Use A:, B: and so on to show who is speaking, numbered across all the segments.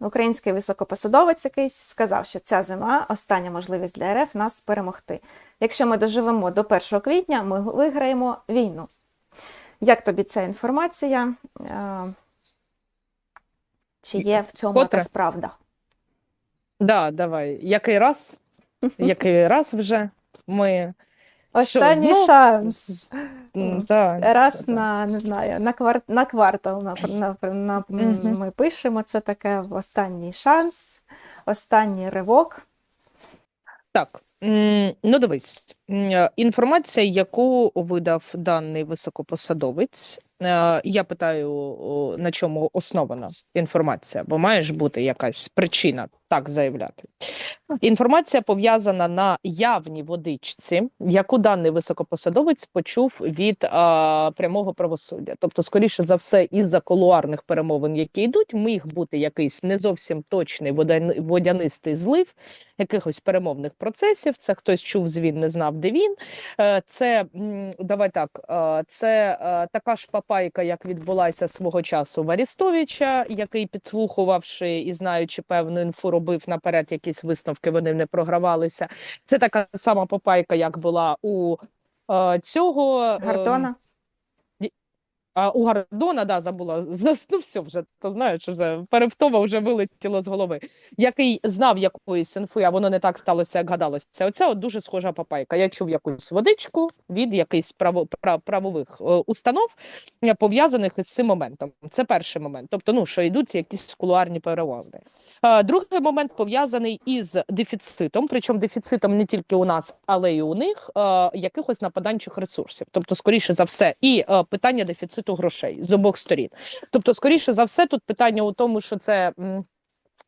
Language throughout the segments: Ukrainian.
A: Український високопосадовець якийсь сказав, що ця зима остання можливість для РФ нас перемогти. Якщо ми доживемо до 1 квітня, ми виграємо війну. Як тобі ця інформація? Е, Чи є в цьому
B: Котре?
A: якась правда?
B: Да, давай. Який раз? Який раз вже ми
A: Останній
B: знов?
A: шанс.
B: М, так,
A: Раз
B: так.
A: на не знаю, на квар... на квартал на... На... На... Ми пишемо це таке останній шанс, останній ривок.
B: Так, ну дивись, е, інформація, яку видав даний високопосадовець, е, я питаю, на чому основана інформація, бо має ж бути якась причина так заявляти. Інформація пов'язана на явній водичці, яку даний високопосадовець почув від а, прямого правосуддя. Тобто, скоріше за все, із-за колуарних перемовин, які йдуть, міг бути якийсь не зовсім точний водяни- водянистий злив якихось перемовних процесів. Це хтось чув звін, не знав, де він. Е, Це давай так. е, Це е, така ж папайка, як відбулася свого часу в Арістовича, який підслухувавши і знаючи певну інфу, робив наперед якісь висновки. Вони не програвалися. Це така сама попайка, як була у е, цього е,
A: Гордона.
B: А, у Гордона, да, забула. Ну, вже, то знаєш, вже перевтома вже вилетіло з голови. Який знав якоїсь інфи, а воно не так сталося, як гадалося. Оце от дуже схожа папайка. Я чув якусь водичку від якихось право, прав, правових е, установ, е, пов'язаних із цим моментом. Це перший момент. Тобто, ну, що йдуть якісь кулуарні перемовини. Е, Другий момент пов'язаний із дефіцитом, причому дефіцитом не тільки у нас, але й у них якихось нападанчих ресурсів. Тобто, скоріше за все, і питання дефіциту грошей з обох сторін. Тобто, скоріше за все, тут питання у тому, що це.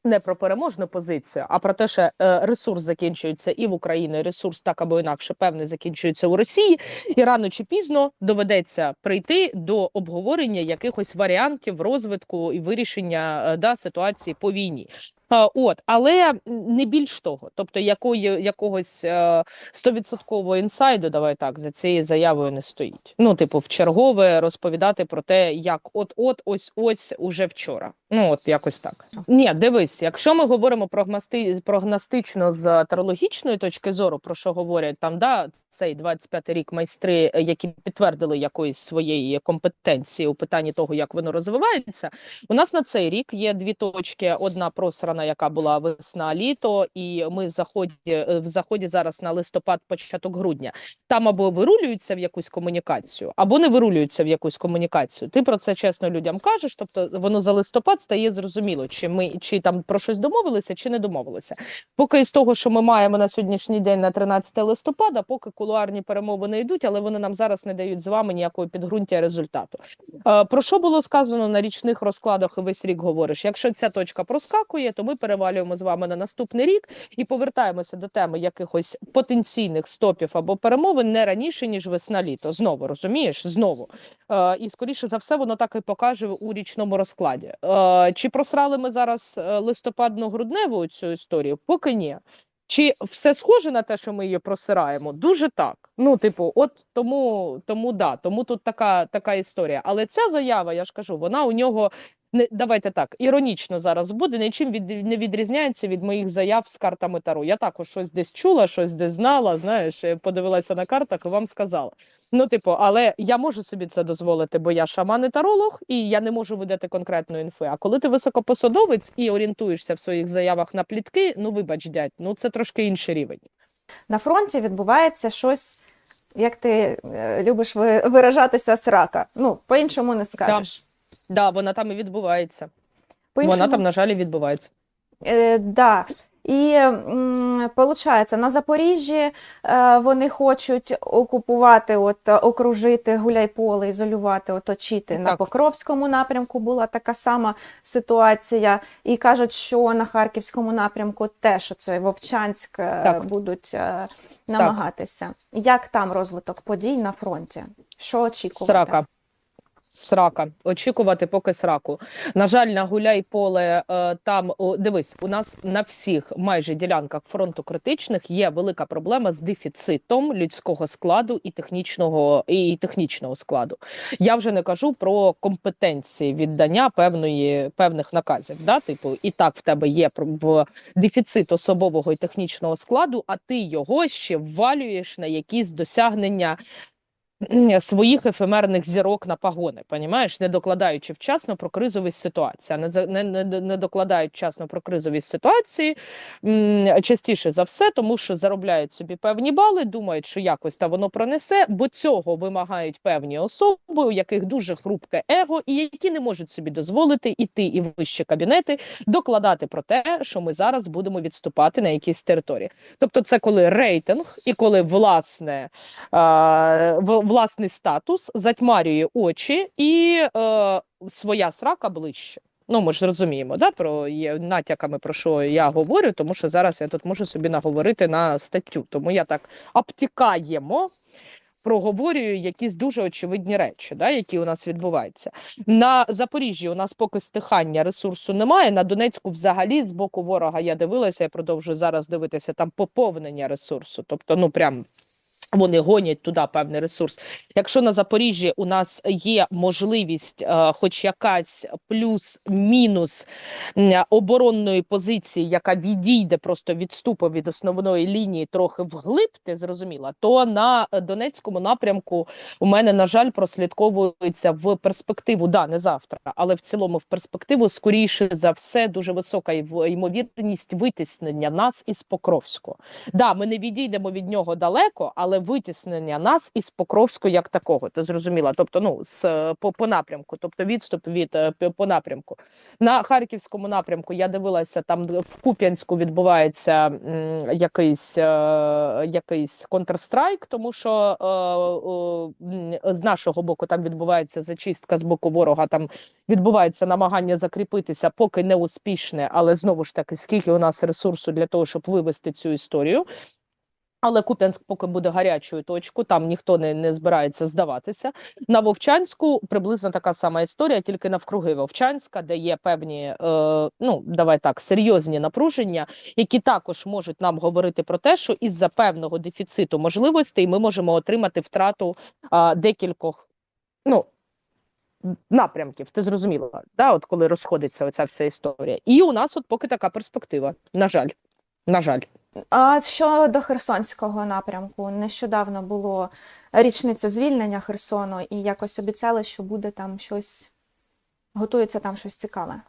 B: Не про переможну позицію, а про те, що е, ресурс закінчується і в Україні. Ресурс так або інакше певний закінчується у Росії, і рано чи пізно доведеться прийти до обговорення якихось варіантів розвитку і вирішення е, да, ситуації по війні. От, але не більш того, тобто якої якогось е, стовідсоткового інсайду, давай так, за цією заявою не стоїть. Ну, типу, в чергове розповідати про те, як от-от, ось ось уже вчора. Ну, от якось так. Ні, дивись, якщо ми говоримо прогности, прогностично з тарологічної точки зору, про що говорять там, да, цей 25-й рік майстри, які підтвердили якоїсь своєї компетенції у питанні того, як воно розвивається. У нас на цей рік є дві точки: одна просрана, яка була весна літо, і ми заході е, в заході зараз на листопад, початок грудня. Там або вирулюються в якусь комунікацію, або не вирулюються в якусь комунікацію. Ти про це чесно людям кажеш. Тобто воно за листопад стає зрозуміло, чи ми чи там про щось домовилися, чи не домовилися. Поки з того, що ми маємо на сьогоднішній день на 13 листопада, поки кулуарні перемовини йдуть, але вони нам зараз не дають з вами ніякого підґрунтя результату. Е, Про що було сказано на річних розкладах весь рік говориш? Якщо ця точка проскакує, то ми перевалюємо з вами на наступний рік і повертаємося до теми якихось потенційних стопів або перемовин не раніше ніж весна-літо. Знову розумієш? Знову е, і скоріше за все, воно так і покаже у річному розкладі. Е, чи просрали ми зараз е, листопадно-грудневу цю історію? Поки ні. Чи все схоже на те, що ми її просираємо? Дуже так. Ну, типу, от тому, тому да, тому тут така, така історія. Але ця заява, я ж кажу, вона у нього не давайте так, іронічно зараз буде, нічим від, не відрізняється від моїх заяв з картами Таро. Я також щось десь чула, щось десь знала, знаєш, е, подивилася на картах і вам сказала. Ну, типу, але я можу собі це дозволити, бо я шаман і таролог, і я не можу видати конкретної інфи. А коли ти високопосадовець і орієнтуєшся в своїх заявах на плітки, ну вибач, дядь, ну це трошки інший рівень.
A: На фронті відбувається щось, як ти е, любиш ви- виражатися, срака. Ну, по-іншому не скажеш.
B: Да, вона там і відбувається.
A: По-іншому
B: Вона там, на жаль, і відбувається.
A: Е, да. І м, получається, на Запоріжжі е, вони хочуть окупувати, от, е, окружити Гуляйполе, ізолювати, оточити. На
B: Так.
A: Покровському напрямку була така сама ситуація. І кажуть, що на Харківському напрямку теж це Вовчанськ е,
B: Так.
A: будуть е, намагатися. Як там розвиток подій на фронті? Що очікувати?
B: Срака. Срака, очікувати поки сраку. На жаль, на гуляй поле е, там о, дивись, у нас на всіх майже ділянках фронту критичних є велика проблема з дефіцитом людського складу і технічного і технічного складу. Я вже не кажу про компетенції віддання певної певних наказів. Да? Типу, і так в тебе є про- в дефіцит особового і технічного складу, а ти його ще ввалюєш на якісь досягнення своїх ефемерних зірок на пагони, понімаєш, не докладаючи вчасно про кризові ситуації. Не, не, не, не докладають вчасно про кризові ситуації частіше за все, тому що заробляють собі певні бали, думають, що якось та воно пронесе, бо цього вимагають певні особи, у яких дуже хрупке его, і які не можуть собі дозволити іти і вищі кабінети, докладати про те, що ми зараз будемо відступати на якісь території. Тобто, це коли рейтинг і коли власне е, в- власний статус затьмарює очі і е, своя срака ближче. Ну, ми ж розуміємо, да, про є натяками, про що я говорю, тому що зараз я тут можу собі наговорити на статтю. Тому я так обтікаємо, проговорюю якісь дуже очевидні речі, да, які у нас відбуваються. На Запоріжжі у нас поки стихання ресурсу немає. На Донецьку, взагалі, з боку ворога я дивилася, я продовжую зараз дивитися там поповнення ресурсу. Тобто, ну прям. Вони гонять туди певний ресурс. Якщо на Запоріжжі у нас є можливість, е, хоч якась плюс-мінус оборонної позиції, яка відійде, просто відступить від основної лінії трохи вглиб, ти зрозуміла, то на Донецькому напрямку у мене, на жаль, прослідковується в перспективу, да, не завтра, але в цілому в перспективу, скоріше за все, дуже висока ймовірність витіснення нас із Покровського. Да, ми не відійдемо від нього далеко, але витіснення нас із Покровського як такого, ти зрозуміла? Тобто, ну з по, по напрямку, тобто відступ від е, по напрямку. На харківському напрямку я дивилася, там в Куп'янську відбувається якийсь, е, якийсь контрстрайк, тому що е, з нашого боку там відбувається зачистка з боку ворога. Там відбувається намагання закріпитися, поки не успішне, але знову ж таки, скільки у нас ресурсу для того, щоб вивести цю історію. Але Куп'янськ поки буде гарячою точкою, там ніхто не, не збирається здаватися. На Вовчанську приблизно така сама історія, тільки навкруги Вовчанська, де є певні, е, ну давай так, серйозні напруження, які також можуть нам говорити про те, що із-за певного дефіциту можливостей ми можемо отримати втрату е, декількох ну, напрямків. Ти зрозуміла, да? от коли розходиться оця вся історія. І у нас от поки така перспектива. На жаль, на жаль.
A: А щодо Херсонського напрямку, нещодавно було річниця звільнення Херсону, і якось обіцяли, що буде там щось, готується там щось цікаве.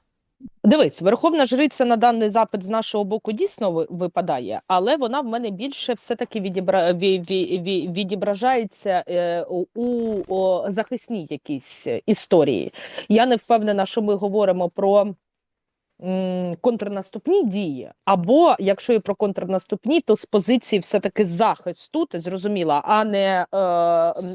B: Дивись, верховна жриця на даний запит з нашого боку дійсно випадає, але вона в мене більше все-таки відібра... ві- ві- ві- відображається е, у, захисній якійсь історії. Я не впевнена, що ми говоримо про контрнаступні дії, або якщо і про контрнаступні, то з позиції все-таки захисту, ти зрозуміла, а не, е,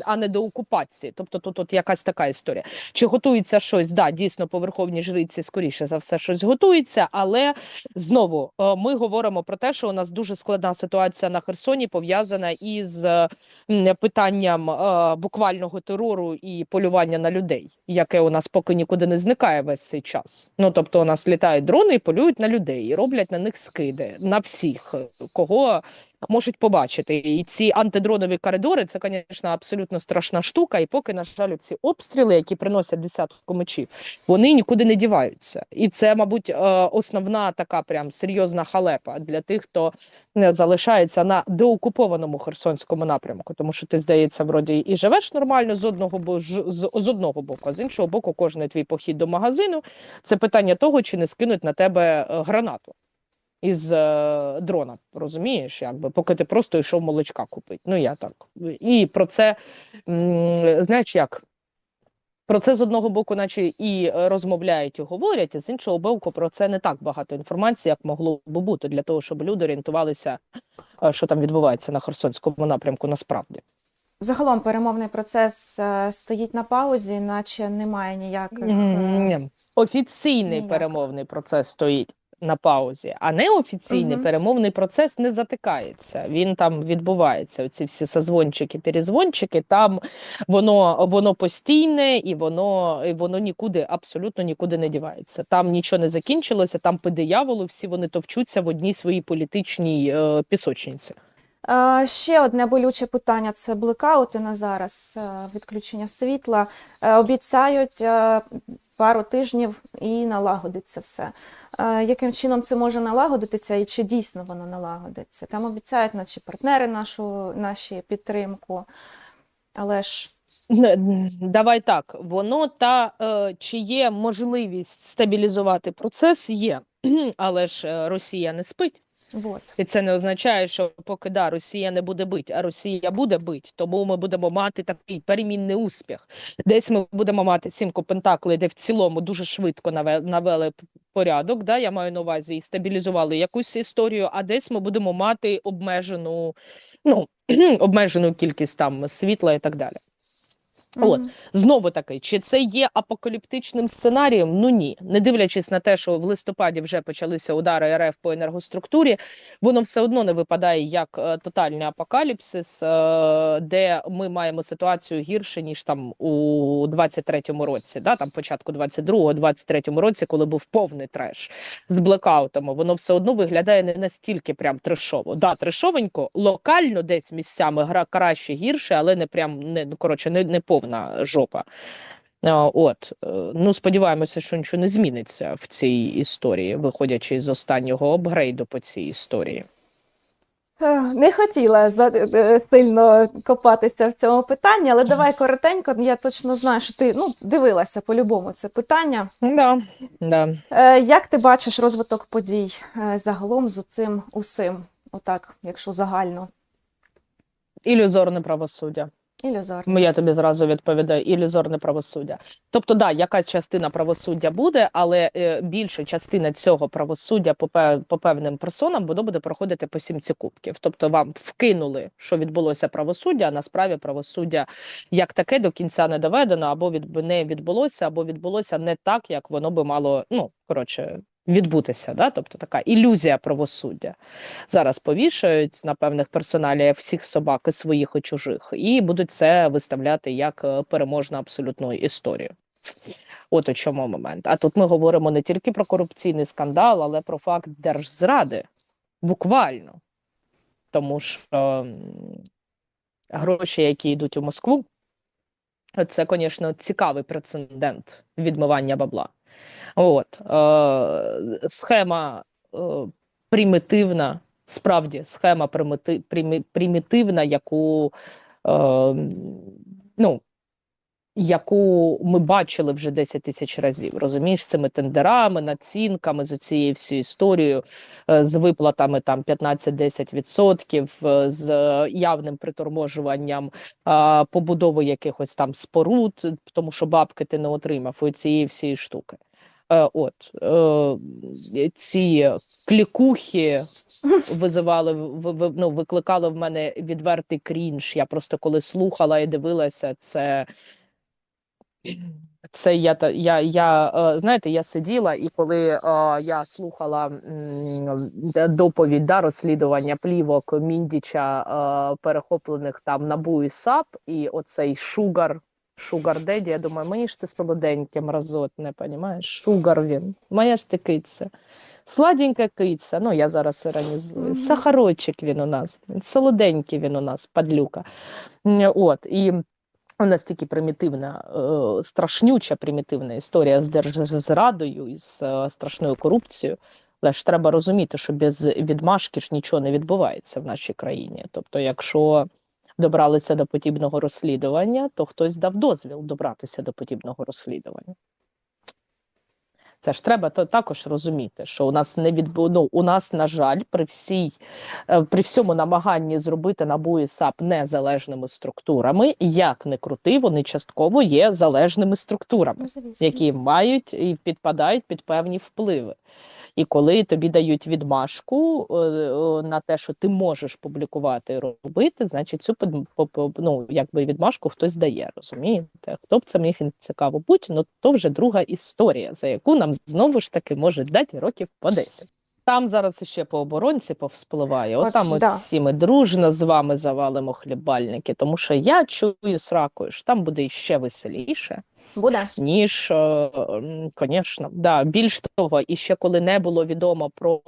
B: а не до окупації. Тобто тут от якась така історія. Чи готується щось? Да, дійсно, по верховній жриці, скоріше за все, щось готується, але знову е, ми говоримо про те, що у нас дуже складна ситуація на Херсоні пов'язана із е, питанням е, буквального терору і полювання на людей, яке у нас поки нікуди не зникає весь цей час. Ну тобто, у нас літають дрони і полюють на людей, і роблять на них скиди на всіх, кого можуть побачити. І ці антидронові коридори це, звісно, абсолютно страшна штука. І поки, на жаль, ці обстріли, які приносять десятку мечів, вони нікуди не діваються. І це, мабуть, е, основна така прям серйозна халепа для тих, хто не залишається на деокупованому Херсонському напрямку, тому що ти, здається, вроді і живеш нормально з одного бо з одного боку, а з іншого боку, кожний твій похід до магазину це питання того, чи не скинуть на тебе е, гранату із е, дрона, розумієш, якби поки ти просто йшов молочка купити. Ну я так. І про це м, знаєш як. Про це з одного боку, наче і е, розмовляють, і говорять, а з іншого боку, про це не так багато інформації, як могло б бути, для того, щоб люди орієнтувалися, е, що там відбувається на Херсонському напрямку насправді.
A: Загалом перемовний процес е, стоїть на паузі, наче немає ніяких. е,
B: Ні. Офіційний
A: Ніяк.
B: перемовний процес стоїть. На паузі, а неофіційний
A: Мгм.
B: перемовний процес не затикається. Він там відбувається. Оці всі созвончики, перезвончики, там воно, воно постійне і воно, і воно нікуди, абсолютно нікуди не дівається. Там нічого не закінчилося, там по дияволу всі вони товчуться в одній своїй політичній е, пісочниці.
A: Е, Ще одне болюче питання це блекаути на зараз, е, відключення світла. Е, Обіцяють е, пару тижнів і налагодиться все. Е, Яким чином це може налагодитися і чи дійсно воно налагодиться? Там обіцяють наші партнери нашу, наші підтримку, але ж
B: Давай так, воно та е, чи є можливість стабілізувати процес, є, але ж е, Росія не спить.
A: От.
B: І це не означає, що поки да, Росія не буде бить, а Росія буде бить, тому ми будемо мати такий перемінний успіх. Десь ми будемо мати сімку пентаклей, де в цілому дуже швидко наве- навели порядок. Да, я маю на увазі і стабілізували якусь історію, а десь ми будемо мати обмежену, ну, обмежену кількість там світла і так далі. От. Знову таки, чи це є апокаліптичним сценарієм? Ну ні. Не дивлячись на те, що в листопаді вже почалися удари РФ по енергоструктурі, воно все одно не випадає як е, тотальний апокаліпсис, е, де ми маємо ситуацію гірше, ніж там у 23-му році, да, там початку 22-го, 23-му році, коли був повний треш з блекаутами. Воно все одно виглядає не настільки прям трешово. Да, трешовенько, локально десь місцями гра краще гірше, але не прям не ну, коротше, не, не повна жопа. От, е, ну сподіваємося, що нічого не зміниться в цій історії, виходячи з останнього апгрейду по цій історії.
A: Е, Не хотіла е, сильно копатися в цьому питанні, але давай коротенько. Я точно знаю, що ти ну, дивилася по-любому це питання.
B: Да, да.
A: Е, Як ти бачиш розвиток подій е, загалом з цим усім? Отак, якщо загально,
B: Ілюзорне правосуддя.
A: Ілюзорно.
B: Я тобі зразу відповідаю, ілюзорне правосуддя. Тобто, да, якась частина правосуддя буде, але е, більша частина цього правосуддя по, по певним персонам воно буде проходити по сімці кубків. Тобто вам вкинули, що відбулося правосуддя, а насправді правосуддя як таке до кінця не доведено, або від, не відбулося, або відбулося не так, як воно би мало, ну коротше. Відбутися, да? тобто така ілюзія правосуддя. Зараз повішають на певних персоналіях всіх собак і своїх і чужих, і будуть це виставляти як е, переможну абсолютну історію. От у чому момент. А тут ми говоримо не тільки про корупційний скандал, але про факт держзради. Буквально. Тому що гроші, які йдуть у Москву, це, звісно, цікавий прецедент відмивання бабла. От е, схема е, примітивна, справді схема примітивна, яку, е, ну, яку ми бачили вже 10 тисяч разів. Розумієш, з цими тендерами, націнками, з цією всією історією, е, з виплатами там 15-10%, е, з явним приторможуванням е, побудови якихось там споруд, тому що бабки ти не отримав у цієї всієї штуки. От ці клікухи визивали ну, викликали в мене відвертий крінж. Я просто коли слухала і дивилася, це. Це я та я, я е, знаєте, я сиділа, і коли е, я слухала м, доповідь да, розслідування плівок Міндіча, е, перехоплених там НАБУ і САП, і оцей шугар, шугар деді, я думаю, мені ж ти солоденьке мразотне, понімаєш? Шугар він, моя ж ти киця. Сладенька киця, ну я зараз іронізую.
A: Мгм.
B: Сахарочок він у нас, солоденький він у нас, падлюка. От, і настільки примітивна, е, страшнюча примітивна історія з держзрадою і з е, страшною корупцією. Але ж треба розуміти, що без відмашки ж нічого не відбувається в нашій країні. Тобто, якщо добралися до подібного розслідування, то хтось дав дозвіл добратися до подібного розслідування. Це ж треба то також розуміти, що у нас не відбу... ну, у нас, на жаль, при всій е, при всьому намаганні зробити НАБУ і САП незалежними структурами, як не крути, вони частково є залежними структурами
A: Ну,
B: які мають і підпадають під певні впливи. І коли тобі дають відмашку е, е, на те, що ти можеш публікувати і робити, значить цю ну, якби відмашку хтось дає, розумієте? Хто б це міг цікаво бути, ну то вже друга історія, за яку нам знову ж таки можуть дати років по 10. Там зараз ще по оборонці повспливає.
A: От,
B: Отам да. от всі ми дружно з вами завалимо хлібальники, тому що я чую сракою, що там буде ще веселіше
A: Буде?
B: ніж, звісно, да. Більш того, і ще коли не було відомо про.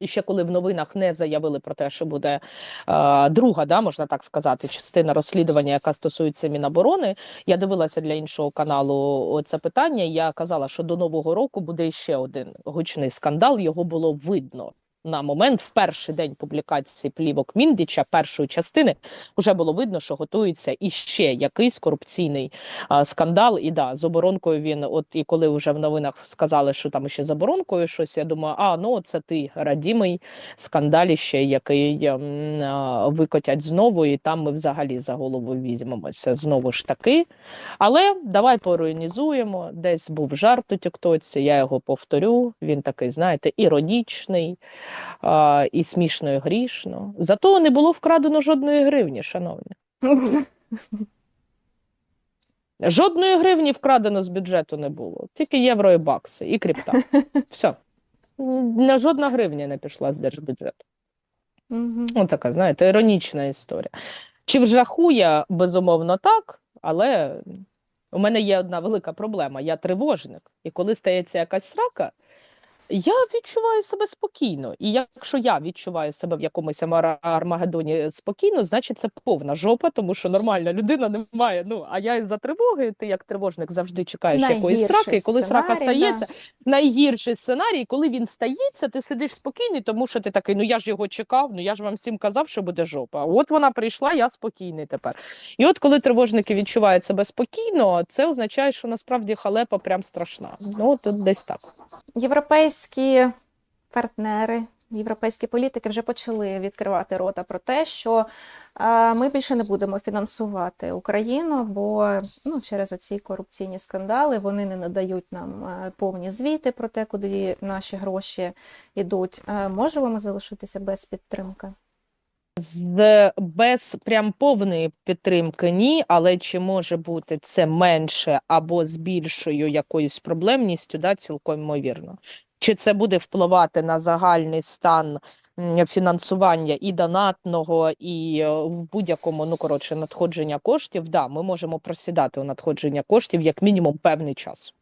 B: І ще коли в новинах не заявили про те, що буде е, друга, да, можна так сказати, частина розслідування, яка стосується Міноборони. Я дивилася для іншого каналу це питання. Я казала, що до нового року буде ще один гучний скандал. Його було видно на момент в перший день публікації плівок Міндіча першої частини. Вже було видно, що готується іще якийсь корупційний а, скандал. І да, з оборонкою він, от і коли вже в новинах сказали, що там ще з оборонкою щось, я думаю, а ну це ти радімий скандаліще, який а, викотять знову, і там ми взагалі за голову візьмемося знову ж таки. Але давай поруйнізуємо. Десь був жарт у Тіктоці, я його повторю. Він такий, знаєте, іронічний а, і смішно і грішно. Зато не було вкрадено жодної гривні, шановні. Жодної гривні вкрадено з бюджету не було, тільки євро і бакси, і крипта. Все. Не жодна гривня не пішла з держбюджету.
A: Мгм.
B: Ну, така, знаєте, іронічна історія. Чи вжахує, безумовно, так, але у мене є одна велика проблема. Я тривожник. І коли стається якась срака, я відчуваю себе спокійно. І якщо я відчуваю себе в якомусь Армагеддоні спокійно, значить це повна жопа, тому що нормальна людина не має. Ну, а я із-за тривоги, ти як тривожник завжди чекаєш якоїсь
A: Найгірший
B: сраки, і коли срака
A: сценарій, да.
B: стається, найгірший сценарій, коли він стається, ти сидиш спокійний, тому що ти такий, ну я ж його чекав, ну я ж вам всім казав, що буде жопа. От вона прийшла, я спокійний тепер. І от коли тривожники відчувають себе спокійно, це означає, що насправді халепа прям страшна. Ну, от, от десь так.
A: Європейські партнери, європейські політики вже почали відкривати рота про те, що е, ми більше не будемо фінансувати Україну, бо ну, через оці корупційні скандали вони не надають нам е, повні звіти про те, куди наші гроші йдуть. Е, Можемо ми залишитися без підтримки?
B: З без прям повної підтримки ні, але чи може бути це менше або з більшою якоюсь проблемністю, да, цілком ймовірно. Чи це буде впливати на загальний стан фінансування і донатного, і е, в будь-якому, ну коротше, надходження коштів? Да, ми можемо просідати у надходження коштів як мінімум певний час.